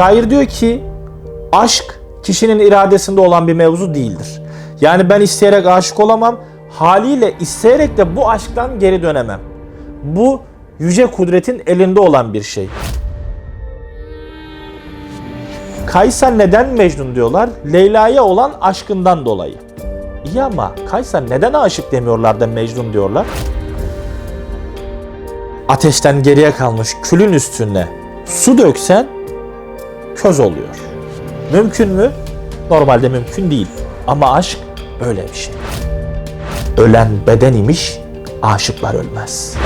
Şair diyor ki aşk kişinin iradesinde olan bir mevzu değildir. Yani ben isteyerek aşık olamam, haliyle isteyerek de bu aşktan geri dönemem. Bu yüce kudretin elinde olan bir şey. Kaysa neden Mecnun diyorlar? Leyla'ya olan aşkından dolayı. İyi ama Kaysa neden aşık demiyorlar da Mecnun diyorlar? Ateşten geriye kalmış külün üstüne su döksen köz oluyor. Mümkün mü? Normalde mümkün değil. Ama aşk öyle bir şey. Ölen beden imiş, aşıklar ölmez.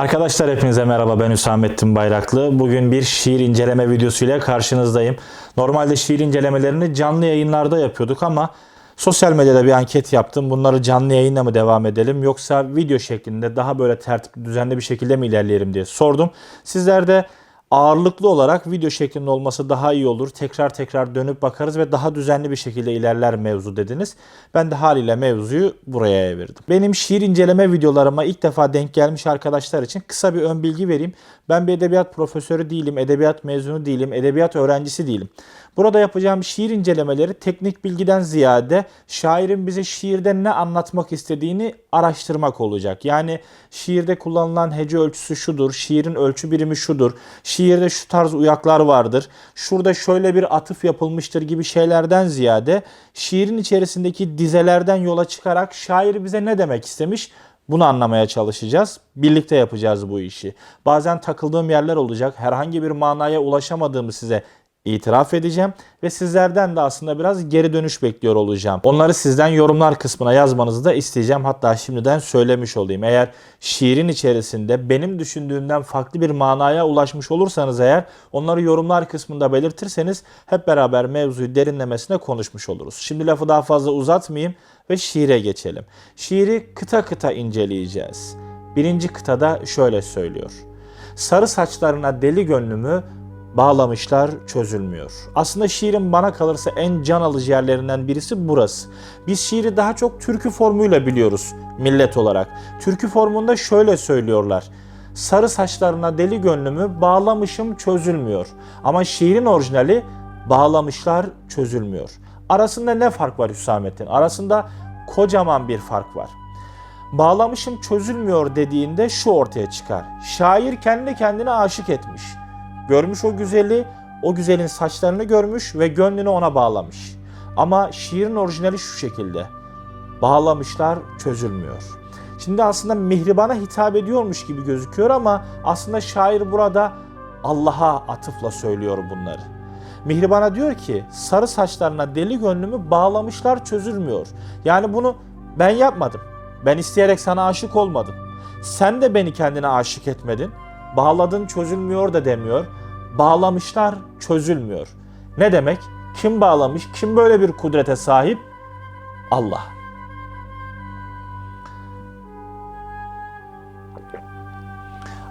Arkadaşlar hepinize merhaba ben Hüsamettin Bayraklı. Bugün bir şiir inceleme videosuyla karşınızdayım. Normalde şiir incelemelerini canlı yayınlarda yapıyorduk ama sosyal medyada bir anket yaptım. Bunları canlı yayınla mı devam edelim yoksa video şeklinde daha böyle tertipli düzenli bir şekilde mi ilerleyelim diye sordum. Sizler de ağırlıklı olarak video şeklinde olması daha iyi olur. Tekrar tekrar dönüp bakarız ve daha düzenli bir şekilde ilerler mevzu dediniz. Ben de haliyle mevzuyu buraya evirdim. Benim şiir inceleme videolarıma ilk defa denk gelmiş arkadaşlar için kısa bir ön bilgi vereyim. Ben bir edebiyat profesörü değilim, edebiyat mezunu değilim, edebiyat öğrencisi değilim. Burada yapacağım şiir incelemeleri teknik bilgiden ziyade şairin bize şiirde ne anlatmak istediğini araştırmak olacak. Yani şiirde kullanılan hece ölçüsü şudur, şiirin ölçü birimi şudur, şiirde şu tarz uyaklar vardır, şurada şöyle bir atıf yapılmıştır gibi şeylerden ziyade şiirin içerisindeki dizelerden yola çıkarak şair bize ne demek istemiş bunu anlamaya çalışacağız. Birlikte yapacağız bu işi. Bazen takıldığım yerler olacak. Herhangi bir manaya ulaşamadığımı size itiraf edeceğim ve sizlerden de aslında biraz geri dönüş bekliyor olacağım. Onları sizden yorumlar kısmına yazmanızı da isteyeceğim. Hatta şimdiden söylemiş olayım. Eğer şiirin içerisinde benim düşündüğümden farklı bir manaya ulaşmış olursanız eğer onları yorumlar kısmında belirtirseniz hep beraber mevzuyu derinlemesine konuşmuş oluruz. Şimdi lafı daha fazla uzatmayayım ve şiire geçelim. Şiiri kıta kıta inceleyeceğiz. Birinci kıtada şöyle söylüyor. Sarı saçlarına deli gönlümü bağlamışlar çözülmüyor. Aslında şiirin bana kalırsa en can alıcı yerlerinden birisi burası. Biz şiiri daha çok türkü formuyla biliyoruz millet olarak. Türkü formunda şöyle söylüyorlar. Sarı saçlarına deli gönlümü bağlamışım çözülmüyor. Ama şiirin orijinali bağlamışlar çözülmüyor. Arasında ne fark var Hüsamettin? Arasında kocaman bir fark var. Bağlamışım çözülmüyor dediğinde şu ortaya çıkar. Şair kendi kendine aşık etmiş. Görmüş o güzeli, o güzelin saçlarını görmüş ve gönlünü ona bağlamış. Ama şiirin orijinali şu şekilde. Bağlamışlar çözülmüyor. Şimdi aslında mihribana hitap ediyormuş gibi gözüküyor ama aslında şair burada Allah'a atıfla söylüyor bunları. Mihribana diyor ki sarı saçlarına deli gönlümü bağlamışlar çözülmüyor. Yani bunu ben yapmadım. Ben isteyerek sana aşık olmadım. Sen de beni kendine aşık etmedin. Bağladın çözülmüyor da demiyor. Bağlamışlar çözülmüyor. Ne demek? Kim bağlamış? Kim böyle bir kudrete sahip? Allah.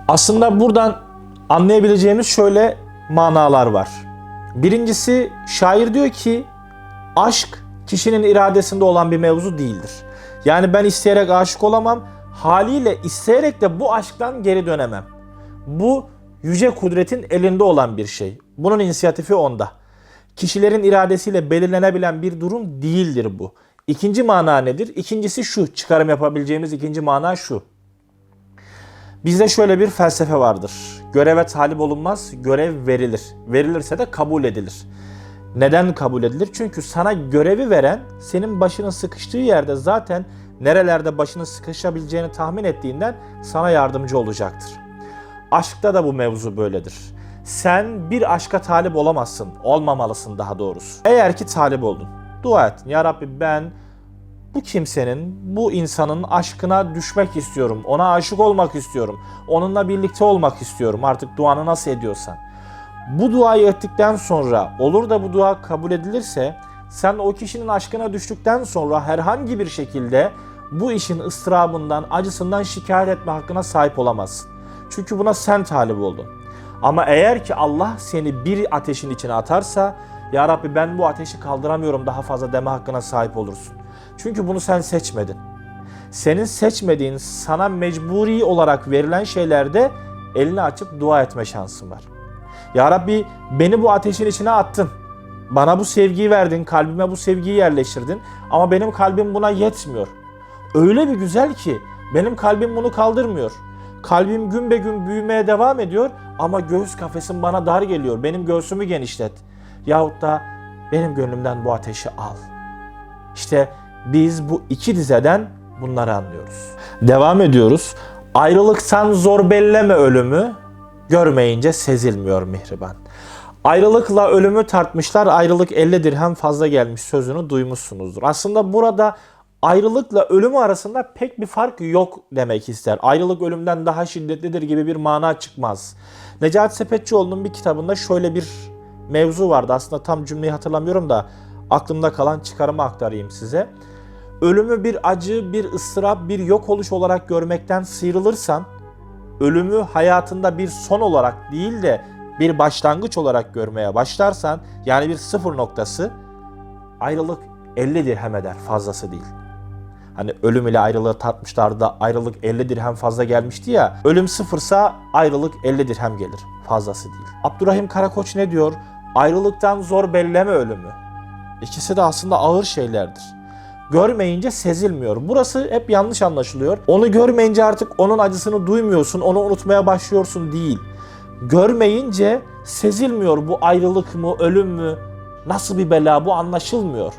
Aslında buradan anlayabileceğimiz şöyle manalar var. Birincisi şair diyor ki aşk kişinin iradesinde olan bir mevzu değildir. Yani ben isteyerek aşık olamam, haliyle isteyerek de bu aşktan geri dönemem. Bu yüce kudretin elinde olan bir şey. Bunun inisiyatifi onda. Kişilerin iradesiyle belirlenebilen bir durum değildir bu. İkinci mana nedir? İkincisi şu, çıkarım yapabileceğimiz ikinci mana şu. Bizde şöyle bir felsefe vardır. Göreve talip olunmaz, görev verilir. Verilirse de kabul edilir. Neden kabul edilir? Çünkü sana görevi veren senin başının sıkıştığı yerde zaten nerelerde başının sıkışabileceğini tahmin ettiğinden sana yardımcı olacaktır. Aşkta da bu mevzu böyledir. Sen bir aşka talip olamazsın, olmamalısın daha doğrusu. Eğer ki talip oldun, dua et. Ya Rabbi ben bu kimsenin, bu insanın aşkına düşmek istiyorum. Ona aşık olmak istiyorum. Onunla birlikte olmak istiyorum. Artık duanı nasıl ediyorsan. Bu duayı ettikten sonra olur da bu dua kabul edilirse sen o kişinin aşkına düştükten sonra herhangi bir şekilde bu işin ıstırabından, acısından şikayet etme hakkına sahip olamazsın. Çünkü buna sen talip oldun. Ama eğer ki Allah seni bir ateşin içine atarsa, Ya Rabbi ben bu ateşi kaldıramıyorum daha fazla deme hakkına sahip olursun. Çünkü bunu sen seçmedin. Senin seçmediğin, sana mecburi olarak verilen şeylerde elini açıp dua etme şansın var. Ya Rabbi beni bu ateşin içine attın. Bana bu sevgiyi verdin, kalbime bu sevgiyi yerleştirdin. Ama benim kalbim buna yetmiyor. Öyle bir güzel ki benim kalbim bunu kaldırmıyor. Kalbim gün be gün büyümeye devam ediyor ama göğüs kafesim bana dar geliyor. Benim göğsümü genişlet. Yahut da benim gönlümden bu ateşi al. İşte biz bu iki dizeden bunları anlıyoruz. Devam ediyoruz. Ayrılıktan zor belleme ölümü, görmeyince sezilmiyor mihriban. Ayrılıkla ölümü tartmışlar. Ayrılık 50 dirhem fazla gelmiş sözünü duymuşsunuzdur. Aslında burada ayrılıkla ölümü arasında pek bir fark yok demek ister. Ayrılık ölümden daha şiddetlidir gibi bir mana çıkmaz. Necati Sepetçioğlu'nun bir kitabında şöyle bir mevzu vardı. Aslında tam cümleyi hatırlamıyorum da aklımda kalan çıkarımı aktarayım size. Ölümü bir acı, bir ıstırap, bir yok oluş olarak görmekten sıyrılırsan, ölümü hayatında bir son olarak değil de bir başlangıç olarak görmeye başlarsan, yani bir sıfır noktası, ayrılık 50 dirhem eder, fazlası değil. Hani ölüm ile ayrılığı tartmışlardı da ayrılık 50 dirhem fazla gelmişti ya. Ölüm sıfırsa ayrılık 50 dirhem gelir. Fazlası değil. Abdurrahim Karakoç ne diyor? Ayrılıktan zor belleme ölümü. İkisi de aslında ağır şeylerdir. Görmeyince sezilmiyor. Burası hep yanlış anlaşılıyor. Onu görmeyince artık onun acısını duymuyorsun, onu unutmaya başlıyorsun değil. Görmeyince sezilmiyor bu ayrılık mı, ölüm mü, nasıl bir bela bu anlaşılmıyor.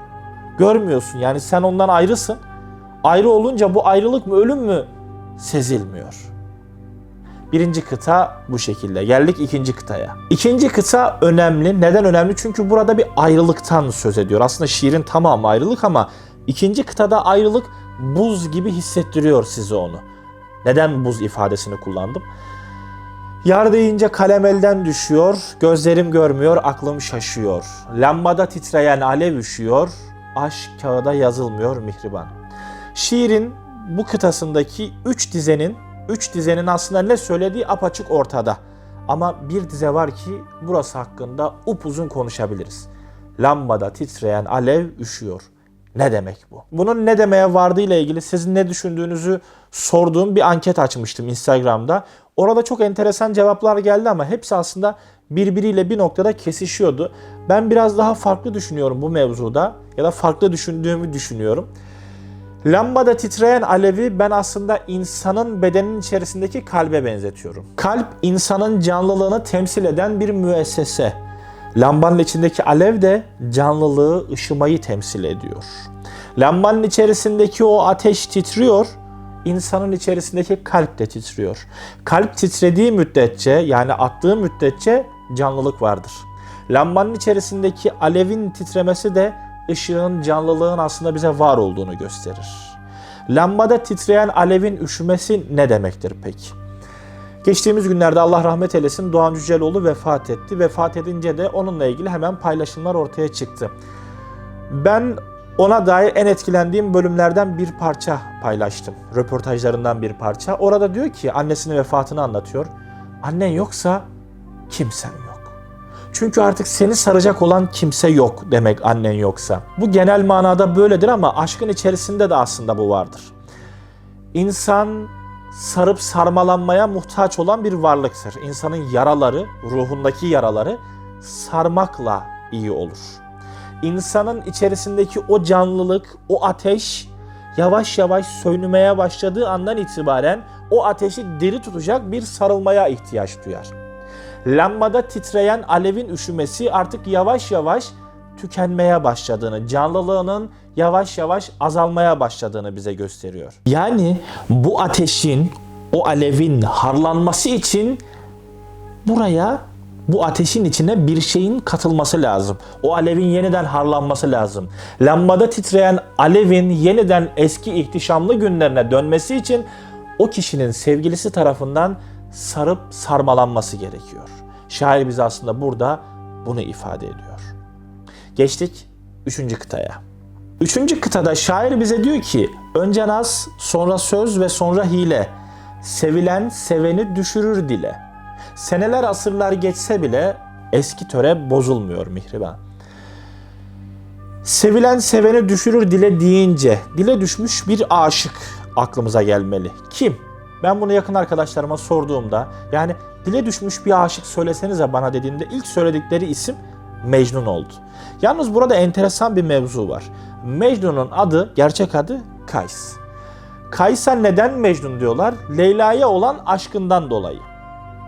Görmüyorsun yani sen ondan ayrısın. Ayrı olunca bu ayrılık mı ölüm mü sezilmiyor. Birinci kıta bu şekilde. Geldik ikinci kıtaya. İkinci kıta önemli. Neden önemli? Çünkü burada bir ayrılıktan söz ediyor. Aslında şiirin tamamı ayrılık ama ikinci kıtada ayrılık buz gibi hissettiriyor size onu. Neden buz ifadesini kullandım? Yar deyince kalem elden düşüyor, gözlerim görmüyor, aklım şaşıyor. Lambada titreyen alev üşüyor, aşk kağıda yazılmıyor mihriban. Şiirin bu kıtasındaki üç dizenin, üç dizenin aslında ne söylediği apaçık ortada. Ama bir dize var ki burası hakkında upuzun konuşabiliriz. Lambada titreyen alev üşüyor. Ne demek bu? Bunun ne demeye vardığıyla ilgili sizin ne düşündüğünüzü sorduğum bir anket açmıştım Instagram'da. Orada çok enteresan cevaplar geldi ama hepsi aslında birbiriyle bir noktada kesişiyordu. Ben biraz daha farklı düşünüyorum bu mevzuda ya da farklı düşündüğümü düşünüyorum. Lambada titreyen alevi ben aslında insanın bedenin içerisindeki kalbe benzetiyorum. Kalp insanın canlılığını temsil eden bir müessese. Lambanın içindeki alev de canlılığı, ışımayı temsil ediyor. Lambanın içerisindeki o ateş titriyor, insanın içerisindeki kalp de titriyor. Kalp titrediği müddetçe yani attığı müddetçe canlılık vardır. Lambanın içerisindeki alevin titremesi de ışığın, canlılığın aslında bize var olduğunu gösterir. Lambada titreyen alevin üşümesi ne demektir peki? Geçtiğimiz günlerde Allah rahmet eylesin Doğan Cüceloğlu vefat etti. Vefat edince de onunla ilgili hemen paylaşımlar ortaya çıktı. Ben ona dair en etkilendiğim bölümlerden bir parça paylaştım. Röportajlarından bir parça. Orada diyor ki annesinin vefatını anlatıyor. Annen yoksa kimsen yok. Çünkü artık seni saracak olan kimse yok demek annen yoksa. Bu genel manada böyledir ama aşkın içerisinde de aslında bu vardır. İnsan sarıp sarmalanmaya muhtaç olan bir varlıktır. İnsanın yaraları, ruhundaki yaraları sarmakla iyi olur. İnsanın içerisindeki o canlılık, o ateş yavaş yavaş sönmeye başladığı andan itibaren o ateşi diri tutacak bir sarılmaya ihtiyaç duyar. Lambada titreyen alevin üşümesi artık yavaş yavaş tükenmeye başladığını, canlılığının yavaş yavaş azalmaya başladığını bize gösteriyor. Yani bu ateşin, o alevin harlanması için buraya bu ateşin içine bir şeyin katılması lazım. O alevin yeniden harlanması lazım. Lambada titreyen alevin yeniden eski ihtişamlı günlerine dönmesi için o kişinin sevgilisi tarafından sarıp sarmalanması gerekiyor. Şair bize aslında burada bunu ifade ediyor. Geçtik üçüncü kıtaya. Üçüncü kıtada şair bize diyor ki Önce naz, sonra söz ve sonra hile. Sevilen seveni düşürür dile. Seneler asırlar geçse bile eski töre bozulmuyor mihriban. Sevilen seveni düşürür dile deyince dile düşmüş bir aşık aklımıza gelmeli. Kim? Ben bunu yakın arkadaşlarıma sorduğumda yani dile düşmüş bir aşık söylesenize bana dediğinde ilk söyledikleri isim Mecnun oldu. Yalnız burada enteresan bir mevzu var. Mecnun'un adı, gerçek adı Kays. Kays'a neden Mecnun diyorlar? Leyla'ya olan aşkından dolayı.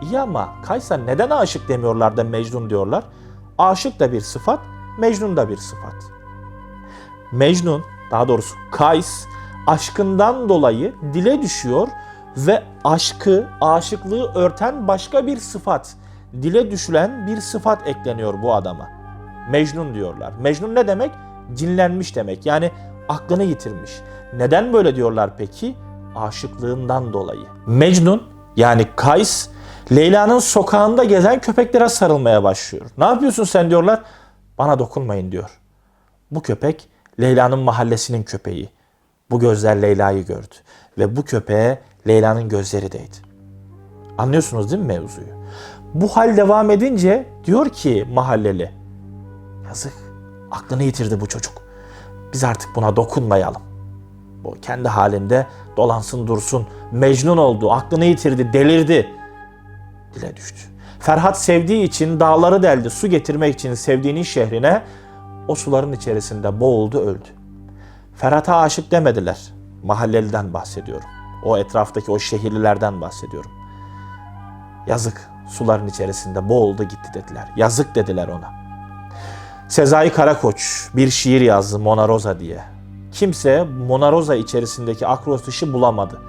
İyi ama Kays'a neden aşık demiyorlar da Mecnun diyorlar? Aşık da bir sıfat, Mecnun da bir sıfat. Mecnun, daha doğrusu Kays, aşkından dolayı dile düşüyor ve aşkı, aşıklığı örten başka bir sıfat, dile düşülen bir sıfat ekleniyor bu adama. Mecnun diyorlar. Mecnun ne demek? Cinlenmiş demek. Yani aklını yitirmiş. Neden böyle diyorlar peki? Aşıklığından dolayı. Mecnun yani Kays Leyla'nın sokağında gezen köpeklere sarılmaya başlıyor. Ne yapıyorsun sen diyorlar. Bana dokunmayın diyor. Bu köpek Leyla'nın mahallesinin köpeği. Bu gözler Leyla'yı gördü ve bu köpeğe Leyla'nın gözleri değdi. Anlıyorsunuz değil mi mevzuyu? Bu hal devam edince diyor ki mahalleli, yazık aklını yitirdi bu çocuk. Biz artık buna dokunmayalım. Bu kendi halinde dolansın dursun. Mecnun oldu, aklını yitirdi, delirdi. Dile düştü. Ferhat sevdiği için dağları deldi su getirmek için sevdiğinin şehrine o suların içerisinde boğuldu öldü. Ferhat'a aşık demediler. Mahalleliden bahsediyorum. O etraftaki o şehirlilerden bahsediyorum. Yazık suların içerisinde boğuldu gitti dediler. Yazık dediler ona. Sezai Karakoç bir şiir yazdı Mona Rosa diye. Kimse Mona Rosa içerisindeki akrostişi bulamadı.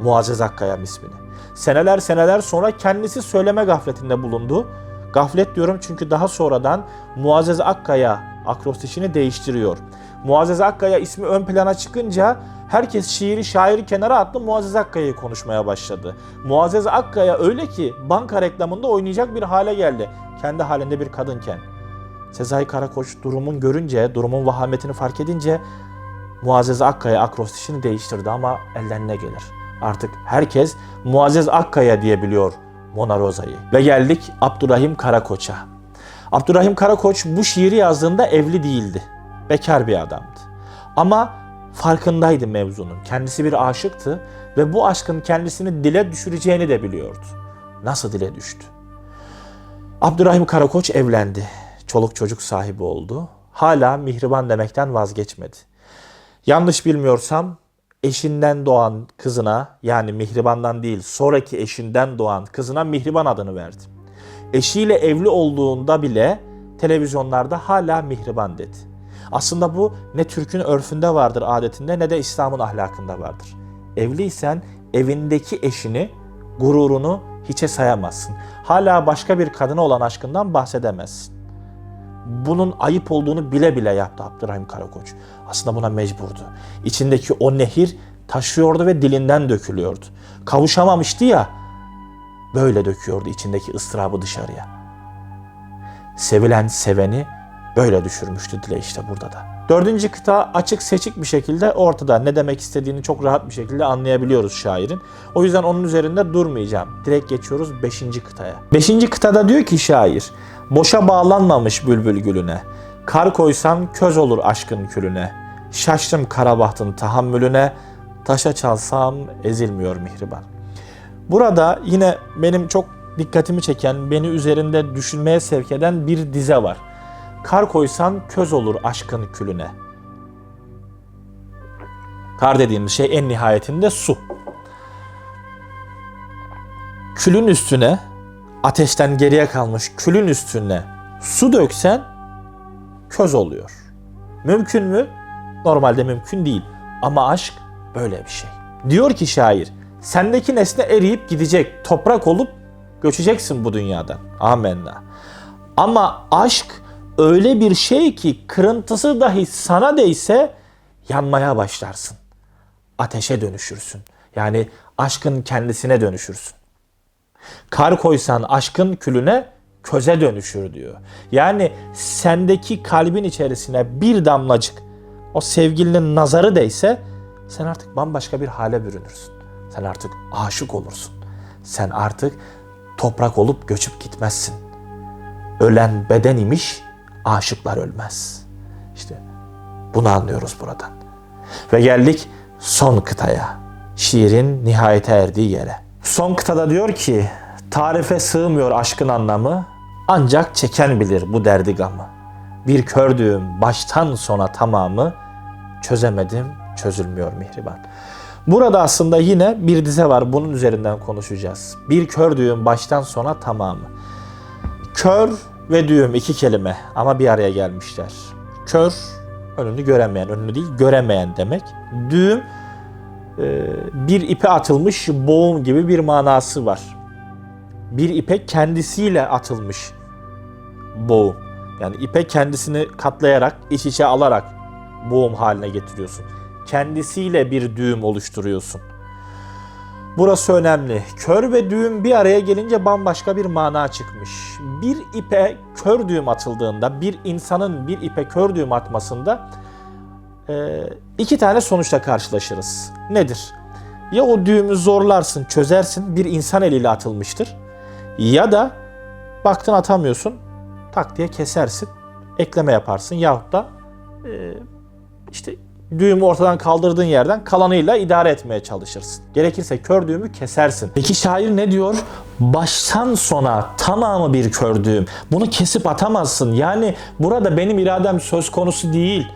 Muazzez Akkayam ismini. Seneler seneler sonra kendisi söyleme gafletinde bulundu. Gaflet diyorum çünkü daha sonradan Muazzez Akkaya akrostişini değiştiriyor. Muazzez Akkaya ismi ön plana çıkınca herkes şiiri şairi kenara attı Muazzez Akkaya'yı konuşmaya başladı. Muazzez Akkaya öyle ki banka reklamında oynayacak bir hale geldi. Kendi halinde bir kadınken. Sezai Karakoç durumun görünce, durumun vahametini fark edince Muazzez Akkaya akrostişini değiştirdi ama elden ne gelir? Artık herkes Muazzez Akkaya diye biliyor Mona Rosa'yı. Ve geldik Abdurrahim Karakoç'a. Abdurrahim Karakoç bu şiiri yazdığında evli değildi. Bekar bir adamdı. Ama farkındaydı mevzunun. Kendisi bir aşıktı ve bu aşkın kendisini dile düşüreceğini de biliyordu. Nasıl dile düştü? Abdurrahim Karakoç evlendi. Çoluk çocuk sahibi oldu. Hala mihriban demekten vazgeçmedi. Yanlış bilmiyorsam eşinden doğan kızına yani mihribandan değil sonraki eşinden doğan kızına mihriban adını verdi. Eşiyle evli olduğunda bile televizyonlarda hala mihriban dedi. Aslında bu ne Türk'ün örfünde vardır adetinde ne de İslam'ın ahlakında vardır. Evliysen evindeki eşini, gururunu hiçe sayamazsın. Hala başka bir kadına olan aşkından bahsedemezsin. Bunun ayıp olduğunu bile bile yaptı Abdurrahim Karakoç. Aslında buna mecburdu. İçindeki o nehir taşıyordu ve dilinden dökülüyordu. Kavuşamamıştı ya, böyle döküyordu içindeki ıstırabı dışarıya. Sevilen seveni böyle düşürmüştü dile işte burada da. Dördüncü kıta açık seçik bir şekilde ortada. Ne demek istediğini çok rahat bir şekilde anlayabiliyoruz şairin. O yüzden onun üzerinde durmayacağım. Direkt geçiyoruz beşinci kıtaya. Beşinci kıtada diyor ki şair, boşa bağlanmamış bülbül gülüne. Kar koysam köz olur aşkın külüne. Şaştım karabahtın tahammülüne. Taşa çalsam ezilmiyor mihriban. Burada yine benim çok dikkatimi çeken, beni üzerinde düşünmeye sevk eden bir dize var. Kar koysan köz olur aşkın külüne. Kar dediğimiz şey en nihayetinde su. Külün üstüne, ateşten geriye kalmış külün üstüne su döksen köz oluyor. Mümkün mü? Normalde mümkün değil. Ama aşk böyle bir şey. Diyor ki şair, sendeki nesne eriyip gidecek, toprak olup göçeceksin bu dünyadan. Amenna. Ama aşk öyle bir şey ki kırıntısı dahi sana değse yanmaya başlarsın. Ateşe dönüşürsün. Yani aşkın kendisine dönüşürsün. Kar koysan aşkın külüne köze dönüşür diyor. Yani sendeki kalbin içerisine bir damlacık o sevgilinin nazarı değse sen artık bambaşka bir hale bürünürsün. Sen artık aşık olursun. Sen artık toprak olup göçüp gitmezsin. Ölen beden imiş, aşıklar ölmez. İşte bunu anlıyoruz buradan. Ve geldik son kıtaya. Şiirin nihayete erdiği yere. Son kıtada diyor ki, tarife sığmıyor aşkın anlamı, ancak çeken bilir bu derdi gamı. Bir kördüğüm baştan sona tamamı, çözemedim, çözülmüyor mihriban. Burada aslında yine bir dize var, bunun üzerinden konuşacağız. Bir kördüğüm baştan sona tamamı. Kör ve düğüm iki kelime ama bir araya gelmişler. Kör önünü göremeyen, önünü değil göremeyen demek. Düğüm e, bir ipe atılmış boğum gibi bir manası var. Bir ipe kendisiyle atılmış boğum. Yani ipe kendisini katlayarak, iç içe alarak boğum haline getiriyorsun. Kendisiyle bir düğüm oluşturuyorsun. Burası önemli. Kör ve düğüm bir araya gelince bambaşka bir mana çıkmış. Bir ipe kör düğüm atıldığında, bir insanın bir ipe kör düğüm atmasında e, iki tane sonuçla karşılaşırız. Nedir? Ya o düğümü zorlarsın, çözersin, bir insan eliyle atılmıştır. Ya da baktın atamıyorsun, tak diye kesersin, ekleme yaparsın. Yahut da e, işte düğümü ortadan kaldırdığın yerden kalanıyla idare etmeye çalışırsın. Gerekirse kör düğümü kesersin. Peki şair ne diyor? Baştan sona tamamı bir kör düğüm. Bunu kesip atamazsın. Yani burada benim iradem söz konusu değil.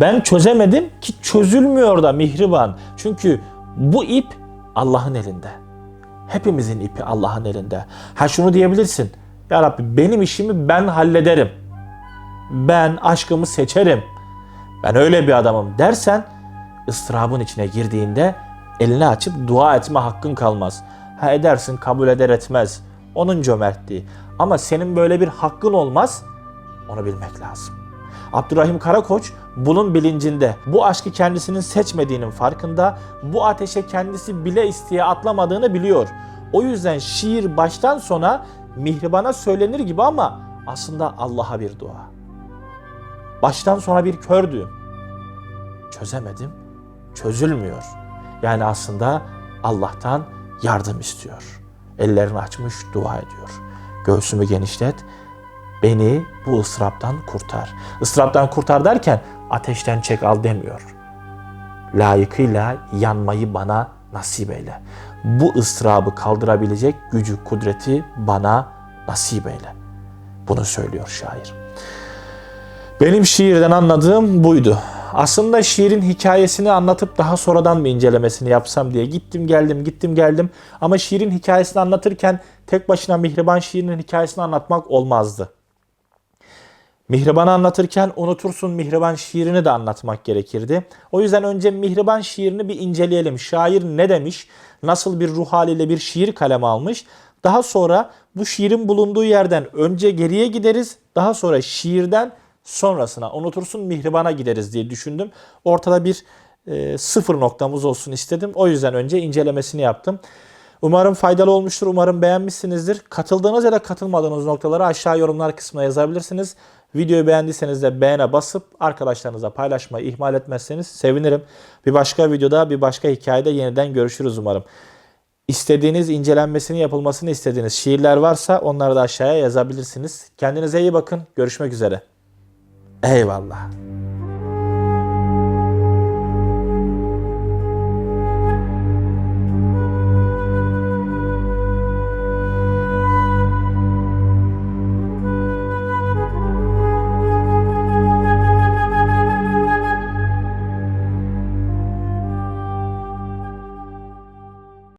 Ben çözemedim ki çözülmüyor da mihriban. Çünkü bu ip Allah'ın elinde. Hepimizin ipi Allah'ın elinde. Ha şunu diyebilirsin. Ya Rabbi benim işimi ben hallederim. Ben aşkımı seçerim. Ben öyle bir adamım dersen ıstırabın içine girdiğinde elini açıp dua etme hakkın kalmaz. Ha edersin kabul eder etmez. Onun cömertliği. Ama senin böyle bir hakkın olmaz. Onu bilmek lazım. Abdurrahim Karakoç bunun bilincinde. Bu aşkı kendisinin seçmediğinin farkında. Bu ateşe kendisi bile isteye atlamadığını biliyor. O yüzden şiir baştan sona mihribana söylenir gibi ama aslında Allah'a bir dua. Baştan sona bir kördüğüm. Çözemedim, çözülmüyor. Yani aslında Allah'tan yardım istiyor. Ellerini açmış dua ediyor. Göğsümü genişlet, beni bu ıstıraptan kurtar. Isıraptan kurtar derken ateşten çek al demiyor. Layıkıyla yanmayı bana nasip eyle. Bu ıstırabı kaldırabilecek gücü, kudreti bana nasip eyle. Bunu söylüyor şair. Benim şiirden anladığım buydu. Aslında şiirin hikayesini anlatıp daha sonradan bir incelemesini yapsam diye gittim geldim gittim geldim. Ama şiirin hikayesini anlatırken tek başına Mihriban şiirinin hikayesini anlatmak olmazdı. Mihriban'ı anlatırken unutursun Mihriban şiirini de anlatmak gerekirdi. O yüzden önce Mihriban şiirini bir inceleyelim. Şair ne demiş? Nasıl bir ruh haliyle bir şiir kaleme almış? Daha sonra bu şiirin bulunduğu yerden önce geriye gideriz. Daha sonra şiirden sonrasına unutursun Mihriban'a gideriz diye düşündüm. Ortada bir e, sıfır noktamız olsun istedim. O yüzden önce incelemesini yaptım. Umarım faydalı olmuştur. Umarım beğenmişsinizdir. Katıldığınız ya da katılmadığınız noktaları aşağı yorumlar kısmına yazabilirsiniz. Videoyu beğendiyseniz de beğene basıp arkadaşlarınıza paylaşmayı ihmal etmezseniz sevinirim. Bir başka videoda bir başka hikayede yeniden görüşürüz umarım. İstediğiniz incelenmesini yapılmasını istediğiniz şiirler varsa onları da aşağıya yazabilirsiniz. Kendinize iyi bakın. Görüşmek üzere. Eyvallah.